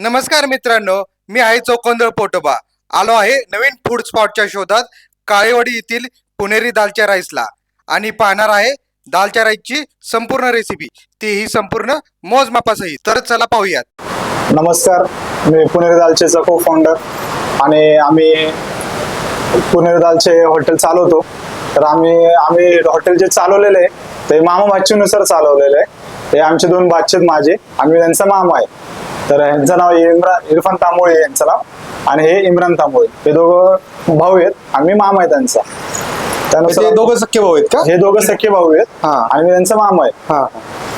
नमस्कार मित्रांनो मी आहे चौकोंदळ पोटोबा. आलो आहे नवीन फूड स्पॉटच्या शोधात काळेवाडी येथील पुणेरी दालच्या राईसला आणि पाहणार आहे दालच्या राईसची संपूर्ण रेसिपी ती ही संपूर्ण मोजमापासहित तर चला पाहूयात. नमस्कार मी पुणेरी दालचे को फाउंडर आणि आम्ही पुणेरी दालचे हॉटेल चालवतो. तर आम्ही आम्ही हॉटेल जे चालवलेले आहे, ते मामा मच्छीनुसार चालवलेलं आहे. ते आमचे दोन आहेत माझे. आम्ही त्यांचा मामा आहे. तर यांचं नाव इम्रान इरफान तांबोळे यांचं नाव. आणि हे इम्रान तांबोळे. हे दोघं भाऊ आहेत. आम्ही मामा आहे त्यांचा. ते त्यानुसार दोघं सख्य भाऊ आहेत का? हे दोघं सख्खे भाऊ आहेत. हा. आणि त्यांचा मामा आहे. हा.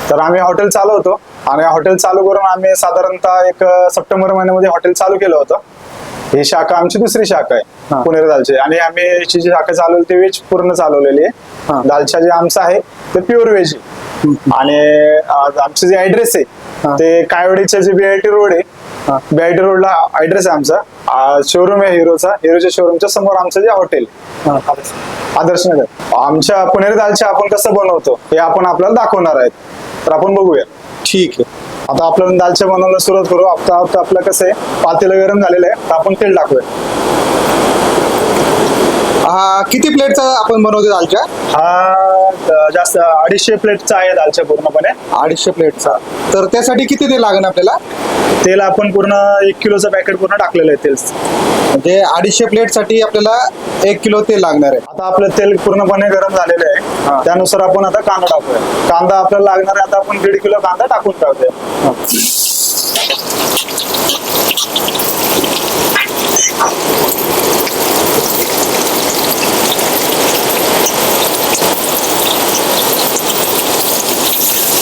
तर आम्ही हॉटेल चालवतो. आणि हॉटेल चालू करून आम्ही साधारणतः एक सप्टेंबर महिन्यामध्ये हॉटेल चालू केलं होतं. ही शाखा आमची दुसरी शाखा हा. आहे पुणेर दालची. आणि आम्ही जी शाखा चालवली ती व्हेज पूर्ण चालवलेली हा. आहे दालचा जे आमचा आहे ते प्युअर व्हेज आहे. आणि आमचे जे ऍड्रेस आहे. ते कायवडीचे जे बीआयटी रोड आहे. बीआयटी रोडला ऍड्रेस आहे आमचा. शोरूम आहे हिरोचा. हिरोच्या शोरूमच्या समोर आमचं जे हॉटेल आदर्श नगर. आमच्या पुणेरी दालच्या आपण कसं बनवतो हे आपण आपल्याला दाखवणार आहेत. तर आपण बघूया. ठीक आहे. आता आपल्याला दालच्या बनवायला सुरुवात करू. आता आपलं कसं आहे पातेलं गरम झालेलं आहे. तर आपण तेल टाकूया. हा किती प्लेटचा आपण बनवतो दालच्या? हा जास्त अडीचशे प्लेटचा आहे दालच्या पूर्णपणे. अडीचशे प्लेटचा. तर त्यासाठी किती ते लागेल आपल्याला? तेल आपण पूर्ण एक किलोचं पॅकेट पूर्ण टाकलेलं आहे तेल. म्हणजे अडीचशे प्लेटसाठी आपल्याला एक किलो तेल लागणार आहे. आता आपलं तेल पूर्णपणे गरम झालेलं. आहे. त्यानुसार आपण आता कांदा टाकूया. कांदा आपल्याला लागणार आहे आता आपण दीड किलो कांदा टाकून टाकूया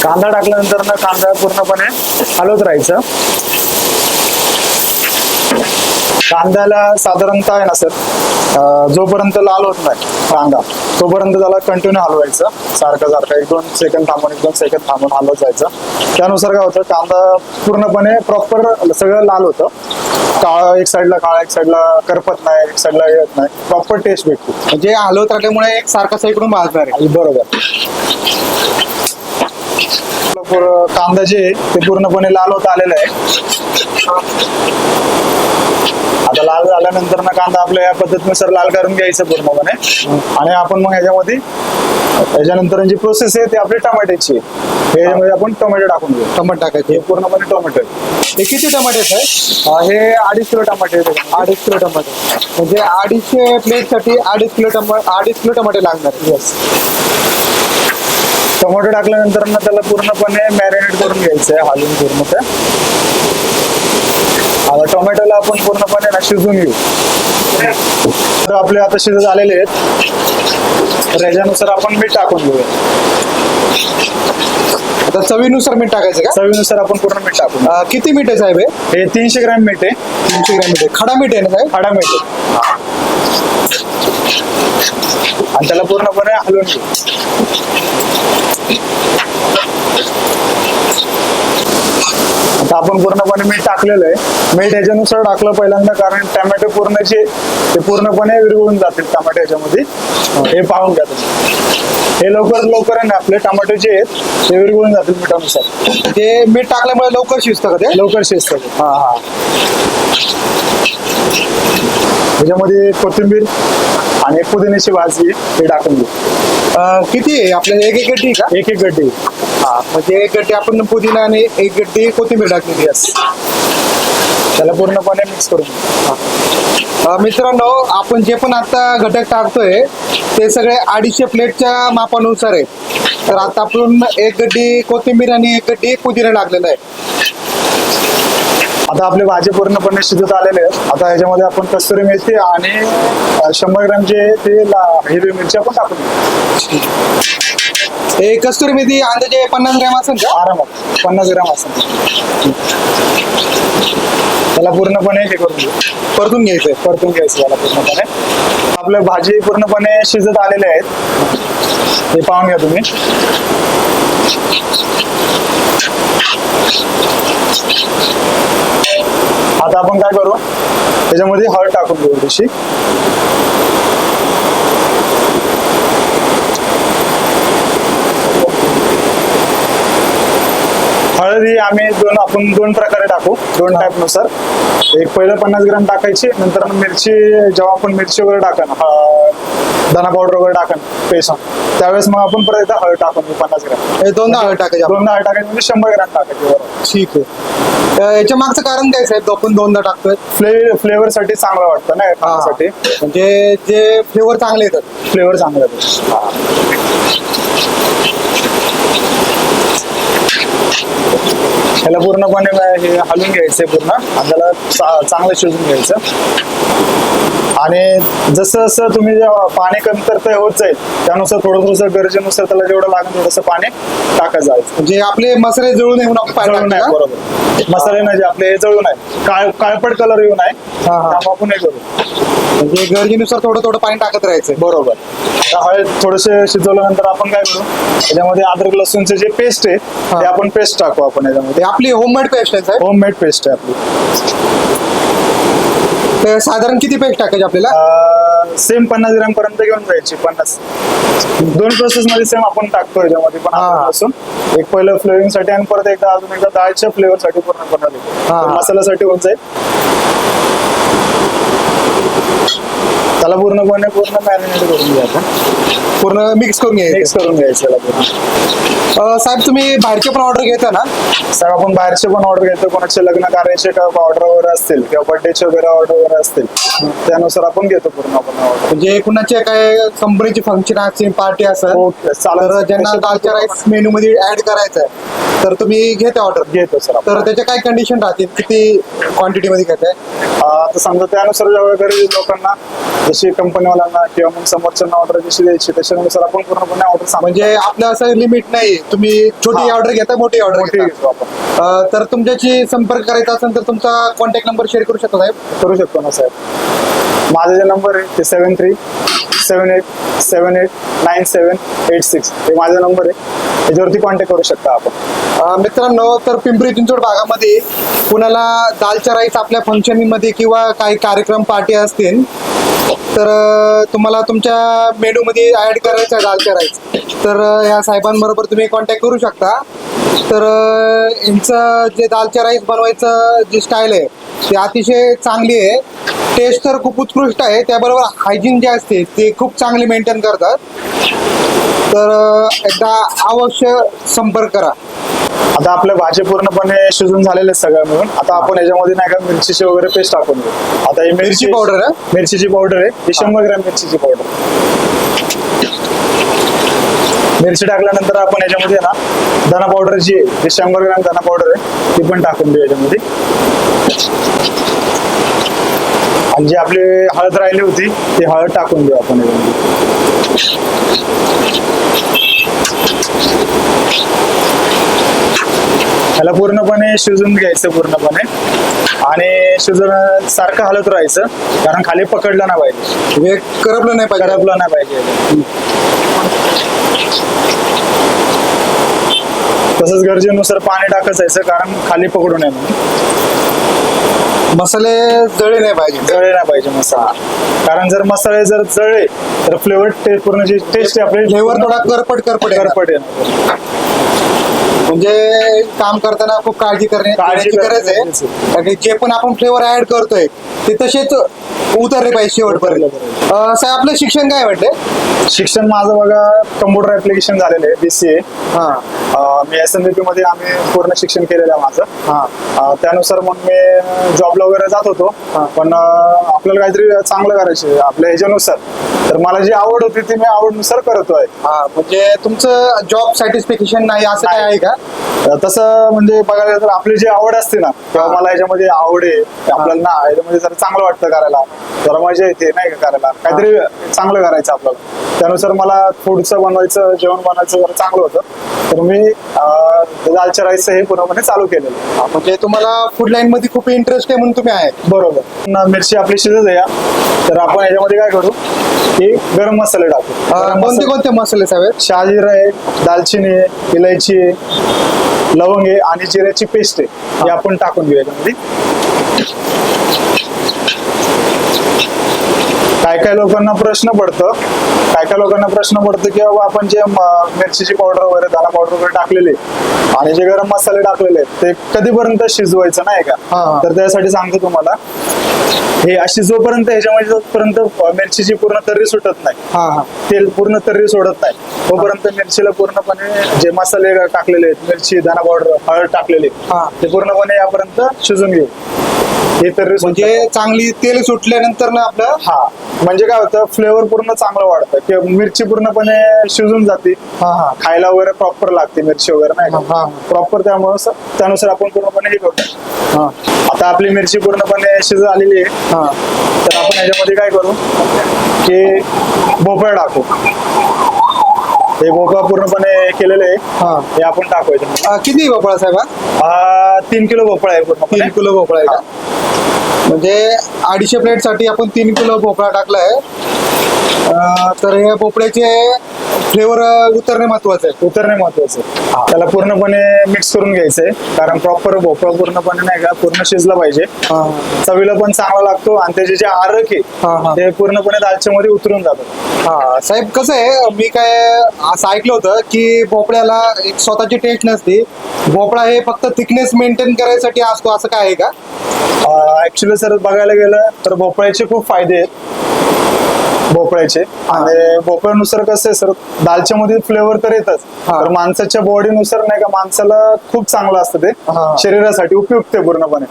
कांदा टाकल्यानंतर ना कांदा पूर्णपणे हलवत राहायचं. कांद्याला साधारणतः आहे ना सर जोपर्यंत लाल होत नाही कांदा तोपर्यंत त्याला कंटिन्यू हलवायचं. सारखं सारखं. एक दोन सेकंद थांबून एक दोन सेकंद थांबून हलवत जायचं. त्यानुसार काय होतं कांदा पूर्णपणे प्रॉपर सगळं लाल होतं. काळा एक साईडला काळा एक साईडला करपत नाही एक साईडला येत नाही. प्रॉपर टेस्ट भेटतो. म्हणजे हलवत राहिल्यामुळे एक सारखा साईकडून भाजणार आहे. बरोबर. कांदा जे आहे ते पूर्णपणे लाल होत आलेला आहे. आता लाल झाल्यानंतर ना कांदा आपल्या या पद्धतीनुसार लाल करून घ्यायचं पूर्णपणे आणि आपण मग ह्याच्यामध्ये त्याच्यानंतर जी प्रोसेस आहे ती आपली टमाट्याची आहे. हे याच्यामध्ये आपण टोमॅटो टाकून घेऊ टमाट टाकायचे हे पूर्णपणे टोमॅटो. हे किती टमाटे आहेत हे अडीच किलो टमाटे आहेत. अडीच किलो टमाटे म्हणजे अडीचशे प्लेटसाठी अडीच किलो टमा अडीच किलो टमाटे लागणार Yes. टोमॅटो टाकल्यानंतर ना त्याला पूर्णपणे मॅरिनेट करून घ्यायचं आहे हालून पूर्ण ते आता टोमॅटोला आपण पूर्णपणे ना शिजून घेऊ. तर आपले आता शिजत आलेले आहेत. तर याच्यानुसार आपण मीठ टाकून घेऊया. आता चवीनुसार मीठ टाकायचं का? चवीनुसार आपण पूर्ण मीठ. अं, किती मीठ आहे साहेब हे? हे तीनशे ग्रॅम मीठ आहे. तीनशे ग्रॅम मीठ आहे. खडा मीठ आहे ना साहेब? खडा मीठ आहे. आणि त्याला पूर्णपणे हलवून घेऊ. आता आपण पूर्णपणे मीठ टाकलेलं आहे. मीठ ह्याच्यानुसार टाकलं पहिल्यांदा कारण टमॅटो पूर्ण जे ते पूर्णपणे विरघळून जातील टमाटे ह्याच्यामध्ये. हे पाहून घ्या तुम्ही. हे लवकर लवकर आहे ना आपले टमाटो जे आहेत ते विरघळून जातील मिठानुसार. ते मीठ टाकल्यामुळे लवकर शिजतं का ते? लवकर शिजतात हा हा. ह्याच्यामध्ये कोथिंबीर आणि पुदिन्याची भाजी हे टाकून घेऊ किती आहे? आपल्याला एक एक गड्डी का? एक एक गड्डी हा म्हणजे एक गड्डी आपण पुदिना आणि एक गड्डी कोथिंबीर टाकलेली असते त्याला पूर्णपणे मिक्स करून मित्रांनो आपण जे पण आता घटक टाकतोय ते सगळे अडीचशे प्लेटच्या मापानुसार आहे तर आता आपण एक गड्डी कोथिंबीर आणि एक गड्डी पुदिना टाकलेला आहे. आता आपले भाजी पूर्णपणे शिजत आलेले आहेत. आता ह्याच्यामध्ये आपण कस्तुरी मेथी आणि शंभर ग्रॅमचे ते हिरवी मिरची आपण टाकून हे कस्तुरी मेथी अंदाजे पन्नास ग्रॅम असेल का? आरामात पन्नास ग्राम असेल. त्याला पूर्णपणे हे करून घेऊ परतून घ्यायचंय परतून घ्यायचं त्याला पूर्णपणे. आपलं भाजी पूर्णपणे शिजत आलेले आहेत. हे पाहून घ्या तुम्ही. आता आपण काय करू? त्याच्यामध्ये हळद टाकून घेऊ तशी हळदी आम्ही दोन आपण दोन प्रकारे टाकू दोन हा. टाईपनुसार एक पहिलं पन्नास ग्राम टाकायची नंतर मिरची जेव्हा आपण मिरची वगैरे टाकन धना पावडर वगैरे टाकन पेस्ट त्यावेळेस मग आपण परत एकदा हळद टाकून पन्नास ग्राम. हे दोनदा हळद टाकायची. दोनदा हळद टाकायची म्हणजे शंभर ग्राम टाकायची बरोबर ठीक आहे. याच्या मागचं कारण काय साहेब? आपण दोनदा टाकतोय. फ्ले फ्लेवर साठी चांगलं वाटतं ना हा. खाण्यासाठी म्हणजे जे फ्लेवर चांगले येतात. फ्लेवर चांगलं येतं. ह्याला पूर्णपणे हे हलवून घ्यायचंय पूर्ण. आणि त्याला चांगलं शिजून घ्यायचं. आणि जसं जसं तुम्ही पाणी कमतरता होत जाईल. त्यानुसार थोडं थोडंसं गरजेनुसार त्याला जेवढं लागेल थोडंसं पाणी टाकत जायचं म्हणजे आपले मसाले जळून येऊन आपण नये का? बरोबर. मसाले नाही जे आपले हे जळू नये काळ काळपट कलर येऊ नये. हा, हा. त्यामुळे आपण हे करू. म्हणजे गरजेनुसार थोडं थोडं पाणी टाकत राहायचं. बरोबर. हळद थोडेसे शिजवल्यानंतर आपण काय करू त्याच्यामध्ये अद्रक लसूणचे जे पेस्ट आहे. ते आपण पेस्ट टाकू आपण याच्यामध्ये. ते आपली होममेड पेस्ट आहे साहेब? होममेड पेस्ट आहे आपली. तर साधारण किती पेस्ट टाकायची आपल्याला? सेम पन्नास ग्राम पर्यंत घेऊन जायची पन्नास. दोन प्रोसेस मध्ये सेम आपण टाकतो याच्यामध्ये पण हा. लसूण. एक पहिलं फ्लेवरिंगसाठी आणि परत एकदा अजून एकदा डाळच्या फ्लेवर साठी पूर्ण हा. बनवली मसाल्यासाठी होऊन जाईल. Thank you. त्याला पूर्णपणे पूर्ण मॅरिनेट करून घ्यायचं. पूर्ण मिक्स करून मिक्स घ्यायचं करून घ्यायचं त्याला पूर्ण. अं, साहेब तुम्ही बाहेरचे पण ऑर्डर घेता ना? सर आपण बाहेरचे पण ऑर्डर घेतो. कोणाचे लग्न कार्याचे ऑर्डर वगैरे असतील किंवा बर्थडेचे वगैरे ऑर्डर वगैरे असतील त्यानुसार आपण घेतो पूर्ण आपण ऑर्डर म्हणजे कुणाचे काय कंपनीची फंक्शन असतील पार्टी असेल तर ज्यांना दालच्या राईस मेनू मध्ये ऍड करायचं आहे तर तुम्ही घेता ऑर्डर घेतो सर तर त्याच्या काय कंडिशन राहतील? किती क्वांटिटी मध्ये घेताय? आता समजा त्यानुसार लोकांना जशी कंपनीवाल्यांना किंवा मग समोरच्यांना ऑर्डर जशी द्यायची त्याच्यानुसार आपण पूर्णपणे ऑर्डर म्हणजे आपलं असं लिमिट नाही. तुम्ही छोटी. ऑर्डर घेता मोठी ऑर्डर घेता. तर तुमच्याशी संपर्क करायचा असेल तर तुमचा कॉन्टॅक्ट नंबर शेअर करू शकता साहेब? करू शकतो ना साहेब. माझा जे नंबर आहे ते seven three seven eight seven eight nine seven eight six हे माझा नंबर आहे. त्याच्यावरती कॉन्टॅक्ट करू शकता आपण. मित्रांनो तर पिंपरी चिंचवड भागामध्ये कुणाला दालच्या राईस आपल्या फंक्शनमध्ये किंवा काही कार्यक्रम पार्टी असतील तर तुम्हाला तुमच्या मेनू मध्ये ऍड करायचं आहे दालच्या राईस तर या साहेबांबरोबर तुम्ही कॉन्टॅक्ट करू शकता. तर यांचं जे दालच्या राईस बनवायचं जी स्टाईल आहे ती अतिशय चांगली आहे. टेस्ट तर खूप उत्कृष्ट आहे त्याबरोबर हायजीन जे असते ते खूप चांगली मेंटेन करतात. तर एकदा अवश्य संपर्क करा. आता आपल्या भाजी पूर्णपणे शिजून झालेले आहेत सगळं मिळून. आता आपण याच्यामध्ये नाही का मिरचीची वगैरे पेस्ट टाकून घेऊ आता ही मिरची powder आहे? मिरचीची पावडर आहे. ही शंभर ग्रॅम मिरचीची पावडर मिरची टाकल्यानंतर आपण याच्यामध्ये ना धना पावडर जी आहे ती शंभर ग्रॅम धना पावडर आहे ती पण टाकून देऊ याच्यामध्ये. आणि जी आपली हळद राहिली होती ती हळद टाकून देऊ आपण याच्यामध्ये. त्याला पूर्णपणे शिजून घ्यायचं पूर्णपणे. आणि शिजून सारखं हलत राहायचं कारण खाली पकडलं नाही पाहिजे. म्हणजे करपलं नाही पाहिजे. करपलं नाही पाहिजे. तसंच गरजेनुसार पाणी टाकत जायचं कारण खाली पकडू नये म्हणून. मसाले जळे नाही पाहिजे. जळले नाही पाहिजे मसाला. कारण जर मसाले जर जळले तर फ्लेवर टेस्ट पूर्ण जी टेस्ट आहे आपली फ्लेवर थोडा करपट करपट. करपट येणार. म्हणजे काम करताना खूप काळजी करणे काळजी गरज आहे. कारण की जे पण आपण फ्लेवर ऍड करतोय ते तसेच उतरले पाहिजे शेवटपर्यंत. अं, साहेब आपलं शिक्षण काय वाटते शिक्षण माझं बघा कम्प्युटर ऍप्लिकेशन झालेलं आहे बीसीए हा. मी एस एन बी मध्ये आम्ही पूर्ण शिक्षण केलेलं आहे माझं. हा. अं, त्यानुसार मग मी जॉबला वगैरे जात होतो. पण अं, आपल्याला काहीतरी चांगलं करायचे आपल्या ह्याच्यानुसार. तर मला जी आवड होती ती मी आवडनुसार करतोय हा म्हणजे तुमचं जॉब सॅटिस्फॅक्शन नाही असं काय आहे का? तसं म्हणजे बघायला तर आपली जी आवड असते ना किंवा मला याच्यामध्ये आवड आहे आपल्याला ना याच्यामध्ये जरा चांगलं वाटतं करायला. जरा मजा येते नाही का करायला? काहीतरी चांगलं करायचं आपल्याला. त्यानुसार मला फूडचं बनवायचं जेवण बनवायचं जरा चांगलं होतं. तर मी अं, दालच्या राईसचं हे पूर्णपणे चालू केलेलं म्हणजे तुम्हाला फूड लाईन मध्ये खूप इंटरेस्ट आहे म्हणून तुम्ही आहे. बरोबर. न- मिरची आपली शिजत आहे या. तर आपण याच्यामध्ये काय करू की गरम मसाले टाकू. कोणते मसाले- कोणते मसाले साहेब शहाजीरा आहे दालचिनी आहे इलायची आहे लवंग आहे आणि जिऱ्याची पेस्ट आहे हे. आपण टाकून घेऊ याच्यामध्ये. काय काय लोकांना प्रश्न पडतं काय काय लोकांना प्रश्न पडतं की बाबा आपण जे मिरचीची पावडर वगैरे दाणा पावडर वगैरे टाकलेली आणि जे गरम मसाले टाकलेले ते कधीपर्यंत शिजवायचं नाही का. तर त्यासाठी सांगतो तुम्हाला हे अशी जोपर्यंत ह्याच्यामध्ये जोपर्यंत मिरचीची पूर्ण तर्री सुटत नाही तेल पूर्ण तर्री सोडत नाही तोपर्यंत मिरचीला पूर्णपणे जे मसाले टाकलेले आहेत मिरची दाणा पावडर हळद टाकलेली. ते पूर्णपणे यापर्यंत शिजून घेऊ हे सुटत म्हणजे चांगली तेल सुटल्यानंतर ना आपलं हा. म्हणजे काय होतं फ्लेवर पूर्ण चांगलं वाढतं. किंवा मिरची पूर्णपणे शिजून जाते. हा हा. खायला वगैरे प्रॉपर लागते मिरची वगैरे नाही हा, हा. प्रॉपर त्यामुळे त्यानुसार आपण पूर्णपणे हे करतो. हा. आता आपली मिरची पूर्णपणे शिज आलेली आहे. हा. तर आपण याच्यामध्ये काय करू की भोपळा टाकू. हे भोपळा पूर्णपणे केलेले आहे. हा. हे आपण टाकू याच्यामध्ये. किती भोपळा साहेब तीन किलो भोपळा आहे तीन पूर्णपणे किलो भोपळा आहे का? म्हणजे अडीचशे प्लेटसाठी आपण तीन किलो भोपळा टाकलाय आहे तर हे भोपळ्याचे फ्लेवर उतरणे महत्वाचं आहे उतरणे महत्वाचं आहे. त्याला पूर्णपणे मिक्स करून घ्यायचंय. कारण प्रॉपर भोपळा पूर्णपणे नाही का पूर्ण शिजला पाहिजे. चवीला पण चांगला लागतो आणि त्याचे जे आरक. आहे ते पूर्णपणे दालच्या मध्ये उतरून जातात हा साहेब कसं आहे मी काय असं ऐकलं होतं की भोपळ्याला एक स्वतःची टेस्ट नसते. भोपळा हे फक्त थिकनेस मेंटेन करायसाठी असतो असं काय आहे का? ऍक्च्युली सर बघायला गेलं तर भोपळ्याचे खूप फायदे आहेत. भोपळ्याचे. आणि भोपळ्यानुसार कसं आहे सर दालच्या मध्ये फ्लेवर तर येतच. हा. तर माणसाच्या बॉडीनुसार नाही का माणसाला खूप चांगलं असतं ते. हा. शरीरासाठी उपयुक्त आहे पूर्णपणे.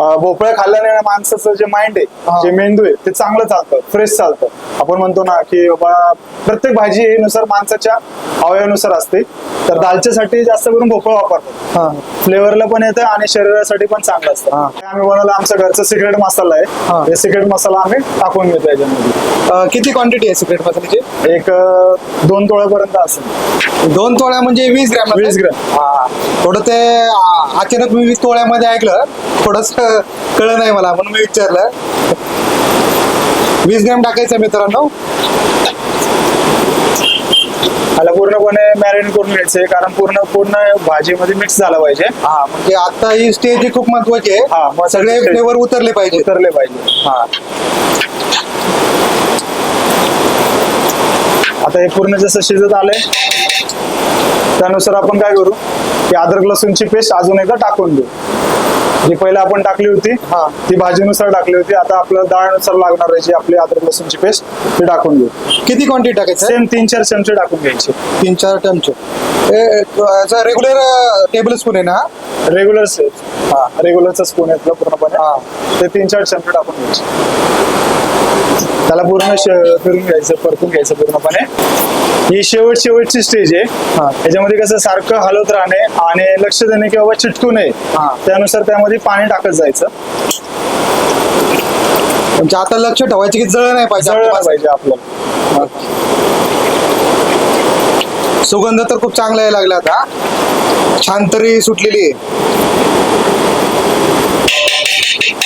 अं, भोपळा खाल्ल्याने ना माणसाचं जे माइंड हा. आहे जे मेंदू आहे ते चांगलं चालतं फ्रेश चालतं. आपण म्हणतो ना की बाबा प्रत्येक भाजी हे नुसार माणसाच्या अवयवानुसार असते. तर दालच्यासाठी जास्त करून भोपळा वापरतात हा. फ्लेवरला पण येतं आणि शरीरासाठी पण चांगलं असतं. हा. हे आम्ही बनवलं आमचा घरचा सिक्रेट मसाला हा. आहे. हे. सिक्रेट मसाला आम्ही टाकून घेतो याच्यामध्ये. अं, किती क्वांटिटी आहे सिक्रेट मसाल्याची एक अं, दोन तोळ्यापर्यंत असेल. दोन तोळ्या म्हणजे वीस ग्रॅम? 20 ग्रॅम. हा. थोडं ते आ- अचानक मी वीस तोळ्यामध्ये ऐकलं थोडस कळलं नाही मला म्हणून मी विचारलं. वीस ग्रॅम टाकायचं मित्रांनो. त्याला पूर्णपणे मॅरिनेट करून घ्यायचंय कारण पूर्ण पूर्ण भाजीमध्ये मिक्स झाला पाहिजे. हा म्हणजे आता ही स्टेज ही खूप महत्वाची आहे. हा, सगळे stage. फ्लेवर उतरले पाहिजे. उतरले पाहिजे. हा. आता हे पूर्ण जसं शिजत आलंय त्यानुसार आपण काय करू? की अद्रक लसूणची पेस्ट अजून एकदा टाकून देऊ. जी पहिला आपण टाकली होती हा. ती भाजीनुसार टाकली होती. आता आपल्याला डाळनुसार लागणार आहे जी आपली अद्रक लसूणची पेस्ट ती टाकून देऊ. किती क्वांटिटी टाकायचं? सेम तीन चार चमचे टाकून घ्यायचे. तीन चार चमचे. रेग्युलर टेबल स्पून आहे ना? रेग्युलर हा. रेग्युलरचा स्पून आहे पूर्णपणे. हा. ते तीन चार चमचे टाकून घ्यायचे. त्याला पूर्ण फिरून घ्यायचं परतून घ्यायचं पूर्णपणे. ही शेवट शेवटची स्टेज आहे. हा. याच्यामध्ये कसं सारखं हलवत राहणे आणि लक्ष देणे की बाबा चिटकू नये. हा. त्यानुसार त्यामध्ये पाणी टाकत जायचं. म्हणजे आता लक्ष ठेवायचं की जळ नाही पाहिजे आपल्या पाहिजे आपल्याला. सुगंध तर खूप चांगला यायला लागला आता. छान तरी सुटलेली आहे.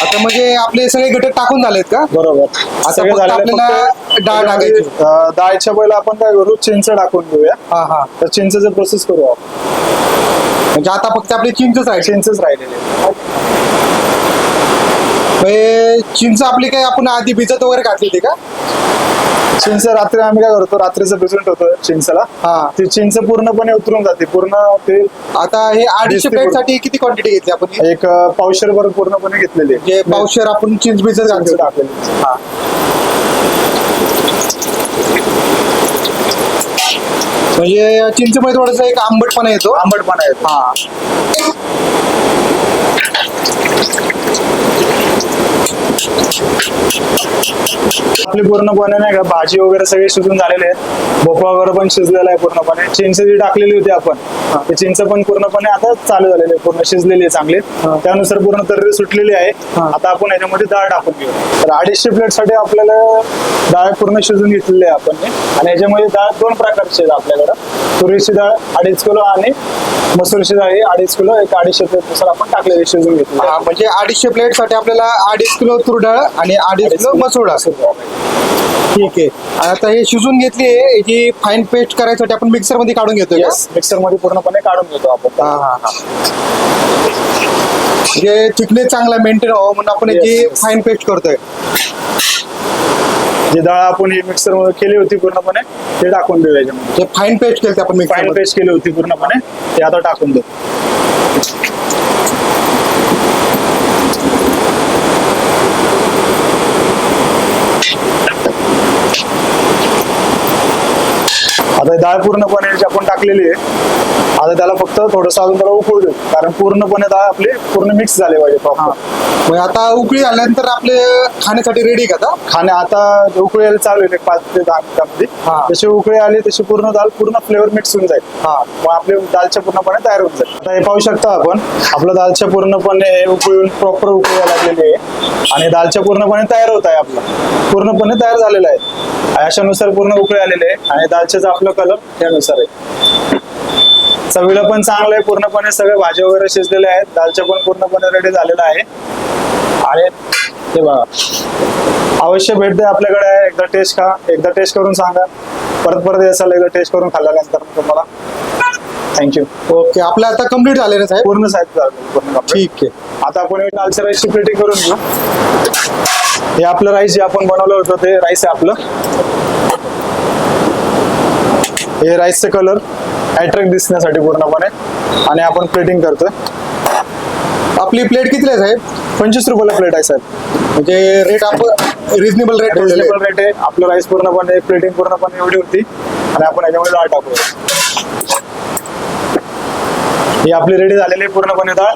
आता म्हणजे आपले सगळे घटक टाकून झालेत का? बरोबर. सगळे फक्त झालेले आपल्याला फक्त डाळ टाकायची. अं, डाळच्या पहिला आपण काय करू? चिंच टाकून घेऊया. हा हा. तर चिंचचं प्रोसेस करू आपण. म्हणजे आता फक्त आपली चिंचच आहे चिंचच राहिलेले चिंच आपली काय आपण आधी भिजत वगैरे घातली होती का? चिंच रात्री आम्ही काय करतो रात्रीचं भिजून ठेवतो चिंचला. हा. ती चिंच पूर्णपणे उतरून जाते पूर्ण ते आता हे अडीचशे प्लेट. साठी किती क्वांटिटी घेतली आपण? एक अं, पावशेरभर पूर्णपणे घेतलेली आहे. म्हणजे पावशेर आपण चिंच भिजत चिंच घातली टाकलेली हा. म्हणजे चिंचमध्ये थोडासा एक आंबटपणा येतो. आंबटपणा येतो हा. आपली पूर्णपणे नाही का भाजी वगैरे सगळे शिजून झालेले आहेत. भोपळा वगैरे पण शिजलेला आहे पूर्णपणे. चिंच जी टाकलेली होती आपण ते चिंच पण पूर्णपणे आता चालू झालेली आहे पूर्ण शिजलेली आहे चांगली. त्यानुसार पूर्ण तर्री सुटलेली आहे. आता आपण याच्यामध्ये डाळ टाकून घेऊ. तर अडीचशे प्लेटसाठी आपल्याला डाळ पूर्ण शिजून घेतलेली आहे आपण. आणि याच्यामध्ये डाळ दोन प्रकारची आहेत आपल्याकडं. तुरीची डाळ अडीच किलो आणि मसूरची डाळ ही अडीच किलो एक अडीचशे प्लेटनुसार आपण टाकलेली शिजून घेतली म्हणजे अडीचशे प्लेटसाठी आपल्याला अडीच किलो तूर डाळ आणि अडीच किलो मसूर. डाळ ठीक आहे. आता हे शिजून घेतली आहे याची फाईन पेस्ट करायसाठी आपण मिक्सरमध्ये काढून घेतोय का? मिक्सरमध्ये पूर्णपणे काढून घेतो आपण. हा हा हा. म्हणजे थिकनेस चांगला मेंटेन व्हावं म्हणून आपण याची. फाईन पेस्ट करतोय. जी डाळ आपण ही मिक्सरमध्ये केली होती पूर्णपणे ते टाकून देऊ याच्यामध्ये. जे फाईन पेस्ट केली आपण फाईन पेस्ट केली होती पूर्णपणे ते आता टाकून देऊ. आता डाळ पूर्णपणे आपण टाकलेली आहे. आता त्याला फक्त थोडंसं अजून त्याला उकळू देऊ. कारण पूर्णपणे डाळ आपली पूर्ण मिक्स झाली पाहिजे प्रॉपर मग आता उकळी आल्यानंतर आपले खाण्यासाठी रेडी का आता? खाणे आता उकळी यायला चालू आहे पाच ते दहा मिनिटांमध्ये. जशी उकळी आली तशी पूर्ण दाल पूर्ण फ्लेवर मिक्स होऊन जाईल. हा. मग आपले दालच्या पूर्णपणे तयार होऊन जाईल. आता हे पाहू शकता आपण आपलं दालच्या पूर्णपणे उकळून प्रॉपर उकळी लागलेली आहे. आणि दालच्या पूर्णपणे तयार होत आहे आपलं. पूर्णपणे तयार झालेलं आहे. अशानुसार पूर्ण उकळी आलेले आहे. आणि दालच्याचा आपलं कलर त्यानुसार आहे. चवीला पण चांगलं आहे पूर्णपणे सगळे भाज्या वगैरे शिजलेले आहेत दालच्या पण पूर्णपणे रेडी झालेलं आहे. आणि हे बघा अवश्य भेट द्या आपल्याकडे आहे एकदा टेस्ट खा एकदा टेस्ट करून सांगा. परत परत याचाल एकदा टेस्ट करून खाल्ल्यानंतर तुम्हाला. थँक्यू ओके आपलं आता कंप्लीट झाले ना साहेब? पूर्ण साहित्य झालं, पूर्ण complete. ठीक आहे. आता आपण एक लालच्या राईसची प्लेटिंग करून घेऊ. हे आपलं राईस जे आपण बनवलं होतं ते राईस आहे आपलं. हे राईसचे कलर अट्रॅक्ट दिसण्यासाठी पूर्णपणे. आणि आपण प्लेटिंग करतोय. आपली प्लेट किती आहे साहेब? पंचवीस रुपयाला प्लेट आहे साहेब. म्हणजे रेट आपण रिझनेबल रेट ठेवलेले रिजनेबल रेट आहे. आपलं राईस पूर्णपणे प्लेटिंग पूर्णपणे एवढी होती. आणि आपण याच्यामध्ये डाळ टाकू ही आपली रेडी झालेली आहे पूर्णपणे डाळ.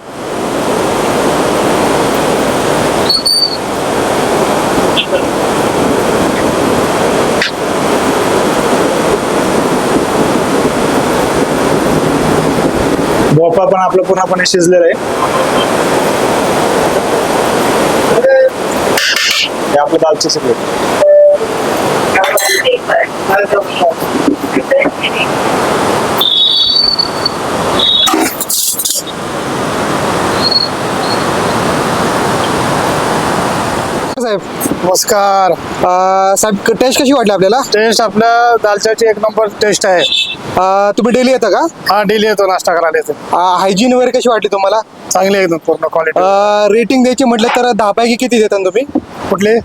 भोपळा पण आपलं पूर्णपणे शिजलेलं आहे. आपलं दालची सगळे. साहेब. नमस्कार. अं, साहेब टेस्ट कशी वाटली आपल्याला? टेस्ट आपल्या दालच्याची एक नंबर टेस्ट आहे. अं, तुम्ही डेली येता का? हा डेली येतो नाश्ता करायला येतो. हायजीन वगैरे कशी वाटली तुम्हाला? चांगली एकदम पूर्ण क्वालिटी रेटिंग द्यायची म्हटलं तर दहा पैकी किती देता तुम्ही? कुठले?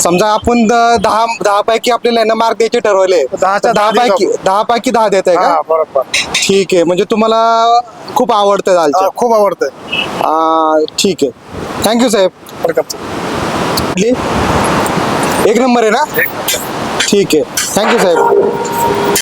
समजा आपण द- दहा दहा पैकी आपल्याला ना मार्क द्यायचे ठरवले. दहाच्या दहा दहा पैकी दहा पैकी दहा देत आहे हा का बरोबर. ठीक आहे. म्हणजे तुम्हाला खूप आवडतं हा, खूप आवडतंय. ठीक आहे. थँक्यू साहेब. वेलकम कुठली? एक नंबर आहे ना? ठीक आहे. थँक्यू साहेब